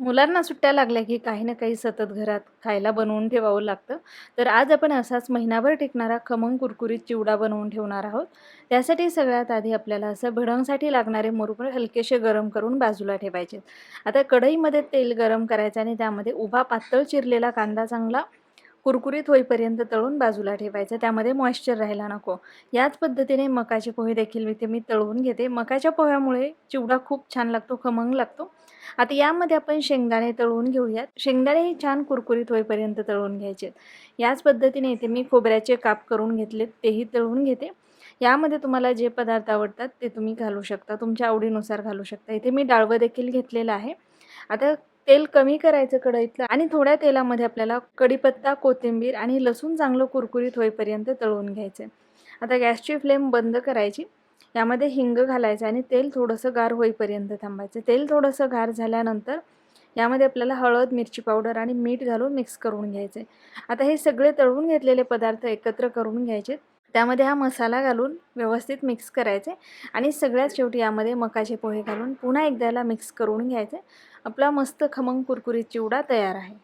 मुलांना सुट्ट्या लागल्या की काही ना काही सतत घरात खायला बनवून ठेवावं लागतं. तर आज आपण असाच महिनाभर टिकणारा खमंग कुरकुरीत चिवडा बनवून ठेवणार आहोत. त्यासाठी सगळ्यात आधी आपल्याला असं भडंगसाठी लागणारे मुरमुरे हलकेसे गरम करून बाजूला ठेवायचे आता कढईमध्ये तेल गरम करायचं आणि त्यामध्ये उभा पातळ चिरलेला कांदा चांगला कुरकुरीत होईपर्यंत तळून बाजूला ठेवायचं. त्यामध्ये मॉइश्चर राहायला नको. याच पद्धतीने मकाचे पोहे देखील मी ते मी तळवून घेते. मकाच्या पोह्यामुळे चिवडा खूप छान लागतो खमंग लागतो. आता यामध्ये आपण शेंगदाणे तळवून घेऊयात. शेंगदाणे हे छान कुरकुरीत होईपर्यंत तळवून घ्यायचे. याच पद्धतीने इथे मी खोबऱ्याचे काप करून घेतलेत तेही तळवून घेते. यामध्ये तुम्हाला जे पदार्थ आवडतात ते तुम्ही घालू शकता. तुमच्या आवडीनुसार घालू शकता. इथे मी डाळवं देखील घेतलेलं आहे. आता तेल कमी करायचं कढईतलं आणि थोड्या तेलामध्ये आपल्याला कढीपत्ता कोथिंबीर आणि लसूण चांगलं कुरकुरीत होईपर्यंत तळून घ्यायचं. आता गॅसची फ्लेम बंद करायची. यामध्ये हिंग घालायचं आणि तेल थोडंसं गार होईपर्यंत थांबायचं. तेल थोडंसं गार झाल्यानंतर यामध्ये आपल्याला हळद मिरची पावडर आणि मीठ घालून मिक्स करून घ्यायचे. आता हे सगळे तळून घेतलेले पदार्थ एकत्र करून घ्यायचे. त्यामध्ये हा मसाला घालून व्यवस्थित मिक्स करायचे आणि सगळ्यात शेवटी यामध्ये मकाचे पोहे घालून पुन्हा एकदा याला मिक्स करून घ्यायचे. आपला मस्त खमंग कुरकुरीत चिवडा तयार आहे.